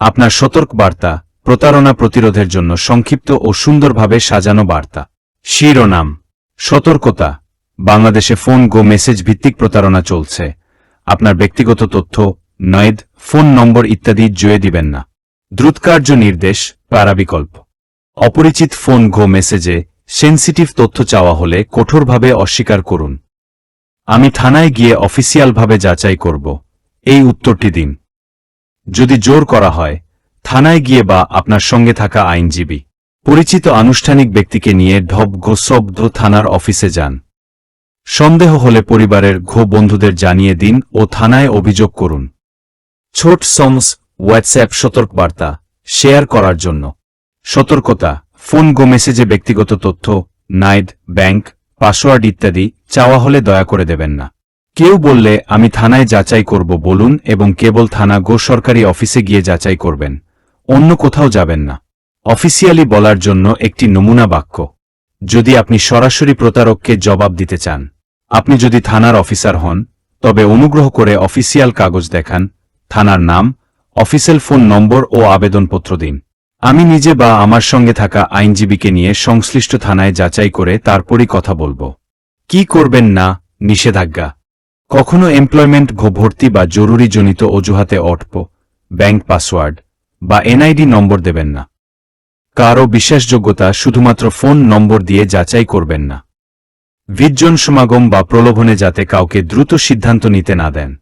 আপনার সতর্ক বার্তা প্রতারণা প্রতিরোধের জন্য সংক্ষিপ্ত ও সুন্দরভাবে সাজানো বার্তা। শিরোনাম, সতর্কতা, বাংলাদেশে ফোন গো মেসেজ ভিত্তিক প্রতারণা চলছে। আপনার ব্যক্তিগত তথ্য, নয়েদ, ফোন নম্বর ইত্যাদি জয়ে দিবেন না। দ্রুতকার্য নির্দেশ, পারাবিকল্প। অপরিচিত ফোন গো মেসেজে সেন্সিটিভ তথ্য চাওয়া হলে কঠোরভাবে অস্বীকার করুন। আমি থানায় গিয়ে অফিসিয়ালভাবে যাচাই করব। এই উত্তরটি দিন। যদি জোর করা হয়, থানায় গিয়ে বা আপনার সঙ্গে থাকা আইনজীবী, পরিচিত আনুষ্ঠানিক ব্যক্তিকে নিয়ে ঢব গোসব্দ থানার অফিসে যান। সন্দেহ হলে পরিবারের ঘো বন্ধুদের জানিয়ে দিন ও থানায় অভিযোগ করুন। ছোট সমস হোয়াটসঅ্যাপ সতর্কবার্তা, শেয়ার করার জন্য। সতর্কতা, ফোন গো মেসেজে ব্যক্তিগত তথ্য নাইদ ব্যাংক, পাসওয়ার্ড ইত্যাদি চাওয়া হলে দয়া করে দেবেন না। কেউ বললে, আমি থানায় যাচাই করব, বলুন, এবং কেবল থানা গো সরকারি অফিসে গিয়ে যাচাই করবেন। অন্য কোথাও যাবেন না। অফিসিয়ালি বলার জন্য একটি নমুনা বাক্য। যদি আপনি সরাসরি প্রতারককে জবাব দিতে চান। আপনি যদি থানার অফিসার হন, তবে অনুগ্রহ করে অফিসিয়াল কাগজ দেখান, থানার নাম, অফিসিয়াল ফোন নম্বর ও আবেদনপত্র দিন। আমি নিজে বা আমার সঙ্গে থাকা আইনজীবীকে নিয়ে সংশ্লিষ্ট থানায় যাচাই করে তারপরই কথা বলব। কি করবেন না, নিষেধাজ্ঞা। কখনো এমপ্লয়মেন্ট ভর্তি বা জরুরিজনিত অজুহাতে অটপ ব্যাংক পাসওয়ার্ড বা এনআইডি নম্বর দেবেন না। কারও বিশ্বাসযোগ্যতা শুধুমাত্র ফোন নম্বর দিয়ে যাচাই করবেন না। বিজ্জন সমাগম বা প্রলোভনে যাতে কাউকে দ্রুত সিদ্ধান্ত নিতে না দেন।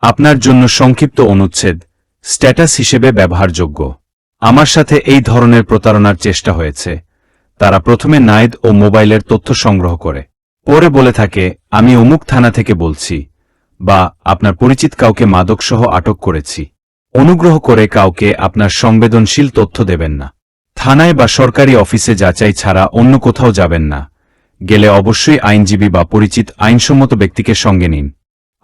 আপনার জন্য সংক্ষিপ্ত অনুচ্ছেদ, স্ট্যাটাস হিসেবে ব্যবহারযোগ্য। আমার সাথে এই ধরনের প্রতারণার চেষ্টা হয়েছে। তারা প্রথমে নাইদ ও মোবাইলের তথ্য সংগ্রহ করে। পরে বলে থাকে, আমি অমুক থানা থেকে বলছি বা আপনার পরিচিত কাউকে মাদকসহ আটক করেছি। অনুগ্রহ করে কাউকে আপনার সংবেদনশীল তথ্য দেবেন না। থানায় বা সরকারি অফিসে যাচাই ছাড়া অন্য কোথাও যাবেন না। গেলে অবশ্যই আইনজীবী বা পরিচিত আইনসম্মত ব্যক্তিকে সঙ্গে নিন।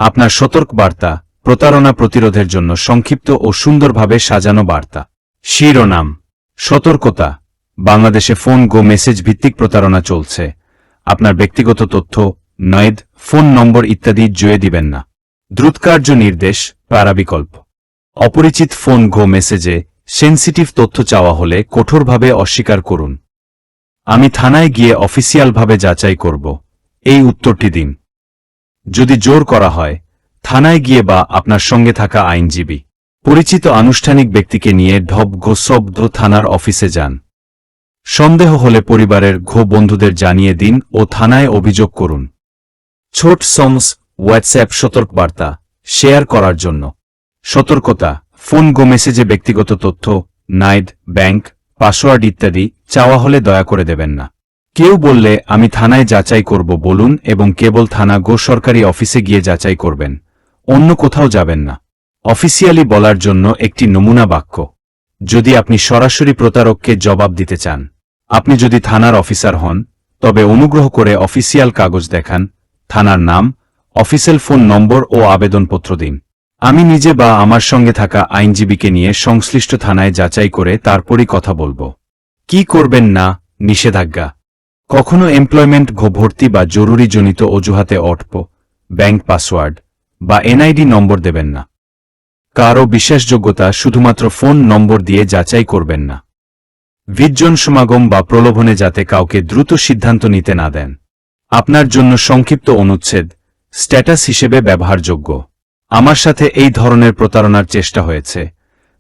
আপনার সতর্ক বার্তা প্রতারণা প্রতিরোধের জন্য সংক্ষিপ্ত ও সুন্দরভাবে সাজানো বার্তা। শিরোনাম, সতর্কতা, বাংলাদেশে ফোন গো মেসেজ ভিত্তিক প্রতারণা চলছে। আপনার ব্যক্তিগত তথ্য, নয়েদ, ফোন নম্বর ইত্যাদি জয়ে দিবেন না। দ্রুতকার্য নির্দেশ, পারাবিকল্প। অপরিচিত ফোন গো মেসেজে সেন্সিটিভ তথ্য চাওয়া হলে কঠোরভাবে অস্বীকার করুন। আমি থানায় গিয়ে অফিসিয়ালভাবে যাচাই করব। এই উত্তরটি দিন। যদি জোর করা হয়, থানায় গিয়ে বা আপনার সঙ্গে থাকা আইনজীবী, পরিচিত আনুষ্ঠানিক ব্যক্তিকে নিয়ে ঢব গোসব্দ থানার অফিসে যান। সন্দেহ হলে পরিবারের ঘো বন্ধুদের জানিয়ে দিন ও থানায় অভিযোগ করুন। ছোট সমস হোয়াটসঅ্যাপ, সতর্কবার্তা শেয়ার করার জন্য। সতর্কতা, ফোন গো মেসেজে ব্যক্তিগত তথ্য নাইদ ব্যাংক, পাসওয়ার্ড ইত্যাদি চাওয়া হলে দয়া করে দেবেন না। কেউ বললে, আমি থানায় যাচাই করব, বলুন এবং কেবল থানা গো সরকারি অফিসে গিয়ে যাচাই করবেন। অন্য কোথাও যাবেন না। অফিসিয়ালি বলার জন্য একটি নমুনা বাক্য। যদি আপনি সরাসরি প্রতারককে জবাব দিতে চান। আপনি যদি থানার অফিসার হন, তবে অনুগ্রহ করে অফিসিয়াল কাগজ দেখান, থানার নাম, অফিসিয়াল ফোন নম্বর ও আবেদনপত্র দিন। আমি নিজে বা আমার সঙ্গে থাকা আইনজীবীকে নিয়ে সংশ্লিষ্ট থানায় যাচাই করে তারপরই কথা বলব। কি করবেন না, নিষেধাজ্ঞা। কখনো এমপ্লয়মেন্ট ভর্তি বা জরুরিজনিত অজুহাতে অটপ, ব্যাংক পাসওয়ার্ড বা এনআইডি নম্বর দেবেন না। কারও বিশ্বাসযোগ্যতা শুধুমাত্র ফোন নম্বর দিয়ে যাচাই করবেন না। বিজ্জন সমাগম বা প্রলোভনে যাতে কাউকে দ্রুত সিদ্ধান্ত নিতে না দেন। আপনার জন্য সংক্ষিপ্ত অনুচ্ছেদ, স্ট্যাটাস হিসেবে ব্যবহারযোগ্য। আমার সাথে এই ধরনের প্রতারণার চেষ্টা হয়েছে।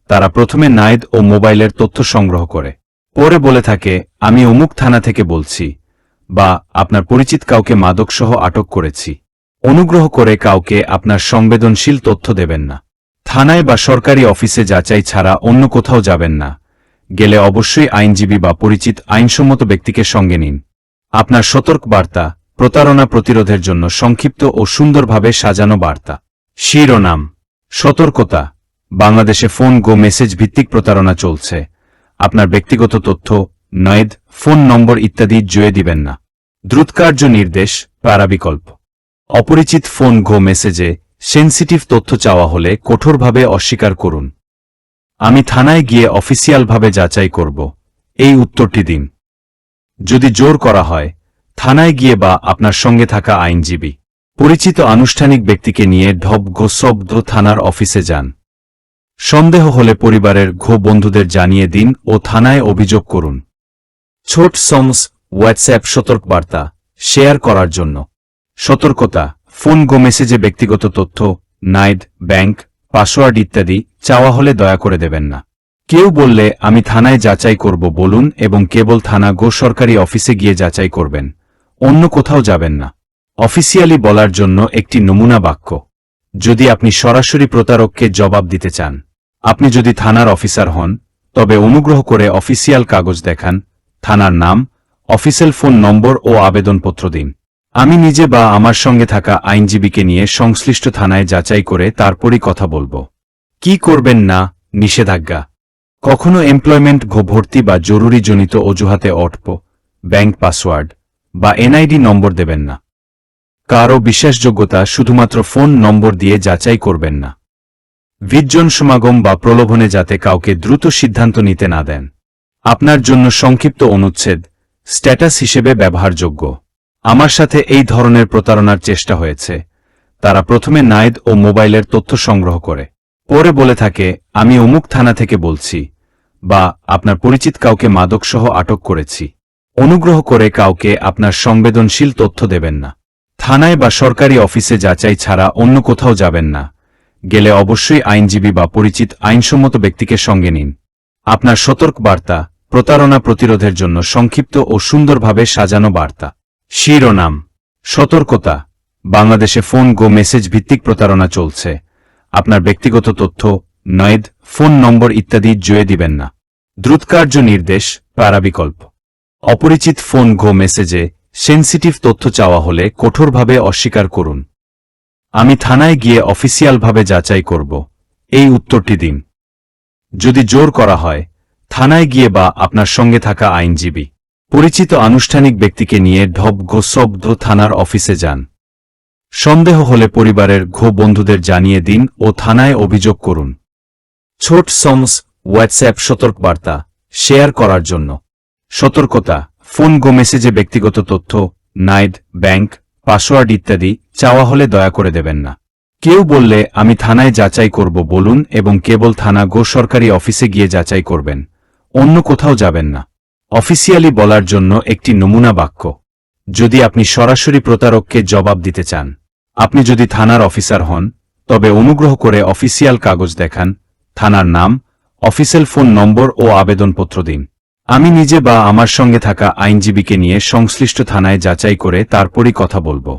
তারা প্রথমে নাইদ ও মোবাইলের তথ্য সংগ্রহ করে। পরে বলে থাকে, আমি অমুক থানা থেকে বলছি, বা আপনার পরিচিত কাউকে মাদকসহ আটক করেছি। অনুগ্রহ করে কাউকে আপনার সংবেদনশীল তথ্য দেবেন না। থানায় বা সরকারি অফিসে যাচাই ছাড়া অন্য কোথাও যাবেন না। গেলে অবশ্যই আইনজীবী বা পরিচিত আইনসম্মত ব্যক্তিকে সঙ্গে নিন। আপনার সতর্ক বার্তা প্রতারণা প্রতিরোধের জন্য সংক্ষিপ্ত ও সুন্দরভাবে সাজানো বার্তা। শিরোনাম, সতর্কতা, বাংলাদেশে ফোন গো মেসেজ ভিত্তিক প্রতারণা চলছে। আপনার ব্যক্তিগত তথ্য, নয়েদ, ফোন নম্বর ইত্যাদি জয়ে দিবেন না। দ্রুতকার্য নির্দেশ পারাবিকল্প অপরিচিত ফোন গো মেসেজে সেন্সিটিভ তথ্য চাওয়া হলে কঠোরভাবে অস্বীকার করুন। আমি থানায় গিয়ে অফিসিয়ালভাবে যাচাই করব। এই উত্তরটি দিন। যদি জোর করা হয়, থানায় গিয়ে বা আপনার সঙ্গে থাকা আইনজীবী, পরিচিত আনুষ্ঠানিক ব্যক্তিকে নিয়ে ঢব গোসব্দ থানার অফিসে যান। সন্দেহ হলে পরিবারের ঘো বন্ধুদের জানিয়ে দিন ও থানায় অভিযোগ করুন। ছোট সমস হোয়াটসঅ্যাপ সতর্কবার্তা শেয়ার করার জন্য। সতর্কতা, ফোন গো মেসেজে ব্যক্তিগত তথ্য নাইদ ব্যাংক পাসওয়ার্ড ইত্যাদি চাওয়া হলে দয়া করে দেবেন না। কেউ বললে, আমি থানায় যাচাই করব, বলুন এবং কেবল থানা গো সরকারি অফিসে গিয়ে যাচাই করবেন। অন্য কোথাও যাবেন না। অফিসিয়ালি বলার জন্য একটি নমুনা বাক্য। যদি আপনি সরাসরি প্রতারককে জবাব দিতে চান, আপনি যদি থানার অফিসার হন, তবে অনুগ্রহ করে অফিসিয়াল কাগজ দেখান, থানার নাম, অফিসিয়াল ফোন নম্বর ও আবেদনপত্র দিন। আমি নিজে বা আমার সঙ্গে থাকা আইনজীবীকে নিয়ে সংশ্লিষ্ট থানায় যাচাই করে তারপরই কথা বলব। কি করবেন না? নিষেধাজ্ঞা। কখনো এমপ্লয়মেন্ট ভর্তি বা জরুরিজনিত অজুহাতে অটপ ব্যাংক পাসওয়ার্ড বা এনআইডি নম্বর দেবেন না। কারও বিশ্বাসযোগ্যতা শুধুমাত্র ফোন নম্বর দিয়ে যাচাই করবেন না। বিজ্জন সমাগম বা প্রলোভনে যাতে কাউকে দ্রুত সিদ্ধান্ত নিতে না দেন। আপনার জন্য সংক্ষিপ্ত অনুচ্ছেদ, স্ট্যাটাস হিসেবে ব্যবহারযোগ্য। আমার সাথে এই ধরনের প্রতারণার চেষ্টা হয়েছে। তারা প্রথমে নায়েদ ও মোবাইলের তথ্য সংগ্রহ করে। পরে বলে থাকে, আমি অমুক থানা থেকে বলছি বা আপনার পরিচিত কাউকে মাদকসহ আটক করেছি। অনুগ্রহ করে কাউকে আপনার সংবেদনশীল তথ্য দেবেন না। থানায় বা সরকারি অফিসে যাচাই ছাড়া অন্য কোথাও যাবেন না। গেলে অবশ্যই আইনজীবী বা পরিচিত আইনসম্মত ব্যক্তিকে সঙ্গে নিন। আপনার সতর্ক বার্তা প্রতারণা প্রতিরোধের জন্য সংক্ষিপ্ত ও সুন্দরভাবে সাজানো বার্তা। শিরোনাম, সতর্কতা, বাংলাদেশে ফোন গো মেসেজ ভিত্তিক প্রতারণা চলছে। আপনার ব্যক্তিগত তথ্য, নয়েদ, ফোন নম্বর ইত্যাদি জয়ে দিবেন না। দ্রুতকার্য নির্দেশ, পারাবিকল্প। অপরিচিত ফোন গো মেসেজে সেন্সিটিভ তথ্য চাওয়া হলে কঠোরভাবে অস্বীকার করুন। আমি থানায় গিয়ে অফিসিয়ালভাবে যাচাই করব। এই উত্তরটি দিন। যদি জোর করা হয়, থানায় গিয়ে বা আপনার সঙ্গে থাকা আইনজীবী। পরিচিত আনুষ্ঠানিক ব্যক্তিকে নিয়ে ঢব গোসব্দ থানার অফিসে যান। সন্দেহ হলে পরিবারের ঘো বন্ধুদের জানিয়ে দিন ও থানায় অভিযোগ করুন। ছোট সমস হোয়াটসঅ্যাপ সতর্কবার্তা, শেয়ার করার জন্য। সতর্কতা, ফোন গো মেসেজে ব্যক্তিগত তথ্য নাইড ব্যাংক, পাসওয়ার্ড ইত্যাদি চাওয়া হলে দয়া করে দেবেন না। কেউ বললে, আমি থানায় যাচাই করব, বলুন এবং কেবল থানা গো সরকারি অফিসে গিয়ে যাচাই করবেন। অন্য কোথাও যাবেন না। অফিসিয়ালি বলার জন্য একটি নমুনা বাক্য। যদি আপনি সরাসরি প্রতারককে জবাব দিতে চান, আপনি যদি থানার অফিসার হন, তবে অনুগ্রহ করে অফিসিয়াল কাগজ দেখান, থানার নাম, অফিসিয়াল ফোন নম্বর ও আবেদনপত্র দিন। আমি নিজে বা আমার সঙ্গে থাকা আইনজীবীকে নিয়ে সংশ্লিষ্ট থানায় যাচাই করে তারপরই কথা বলব।